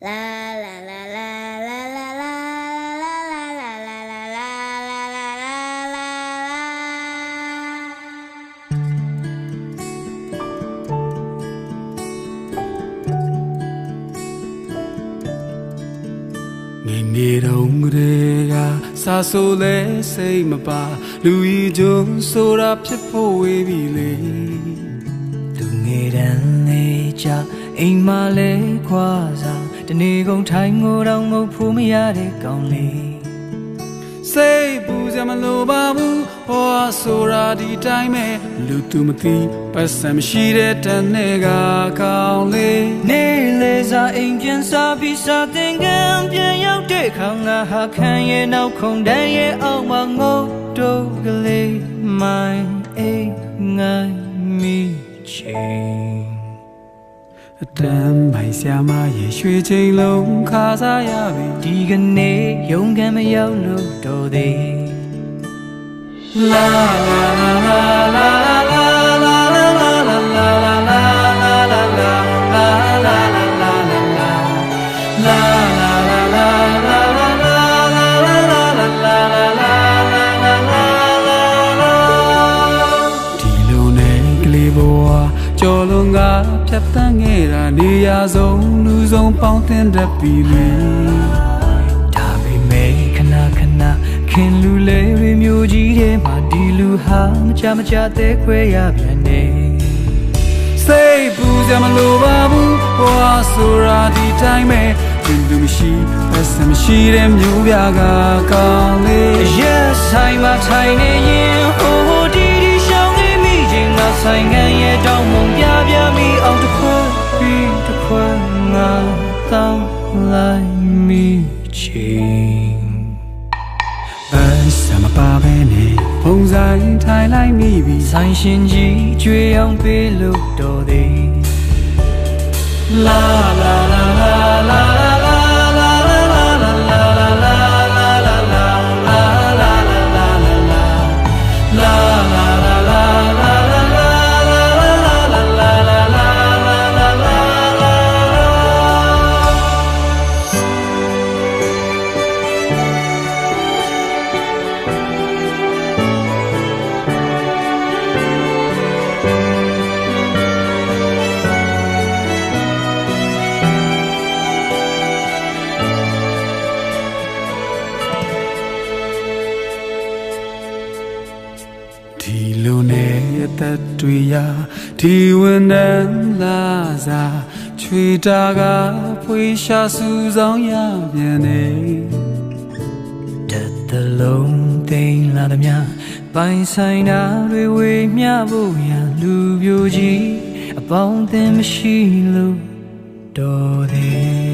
la la la la la la đi đâu xa số lẽ xây mà bà lưu ý chúng số phố ấy bị lệ từ đàn lệ cha anh mà lệ qua တာဖြစ်ဖို့ဝေးပြီလေသူငယ်တန်းလေးကြအိမ်မလဲခွာစားတနေ့ကုန်ထိုင်ငိုတော့ငုတ်ဖို့မရတဲ့ကောင်းလေး။စိတ်ပူစရာမလိုပါဘူးဟောဆိုတာဒီတိုင်းပဲလူသူမသိပတ်စံမရှိတဲ့တန်နဲ့ကကောင်းလေးနေလေစားအိမ်ပြန်စားပြီးစားတင်ကံပြန်ရောက်တဲ့ခေါင်ငါဟာခံရဲ့နောက်ခုံတန်းရဲ့အောက်မှာငုတ်တုတ်ကလေးမိုင်းအိမ်ငိုင်းမိချင်း အတမ်းပိုင်ဆရာမရေရွှေချိန်လုံးခါစားရပြီဒီကနေ့ရုံးကန်မရောက်လို့တော်သေးလာလာလာလာ ဖြတ်တန်းခဲ့တာနေရာဆုံးလူဆုံးပေါင်းတင်တတ်ပြီလေဒါပေမဲ့ခဏခဏခင်လူလေးတွေမျိုးကြီးတဲ့မှာဒီလူဟာမကြမကြတဲ့ခွဲရပြန်နေစိတ်ပူစရာမလိုပါဘူးဘဝဆိုတာဒီတိုင်းပဲသူလူမရှိပတ်စံမရှိတဲ့မျိုးပြကကောင်းလေး Yes ဆိုင်မှာထိုင်နေရင်ဟိုဟိုဒီဒီရှောင်းနေမိခြင်းငါဆိုင်ငံရဲ့တောင်းမုံ ပြမီအောင်တစ်ခွန်းပြီးတစ်ခွန်းငါတောင်းလိုက်မိချင်းဘယ်စမပါပဲနဲ့ပုံစံထိုင်လိုက်မိပြီဆိုင်ရှင်ကြီးကြွေအောင်ပေးလို့တော်သည်လာလာလာလာလာလာလာ သက်တွေရာဒီဝန်တန်းလာစားချွေတာကဖွေရှာစူဆောင်ရပြန်နေတတလုံးသိမ်းလာသည်များပိုင်ဆိုင်တာတွေဝေမျှဖို့ရန်လူပြိုကြီးအပေါင်းအသင်းမရှိလို့တော်သေးလာ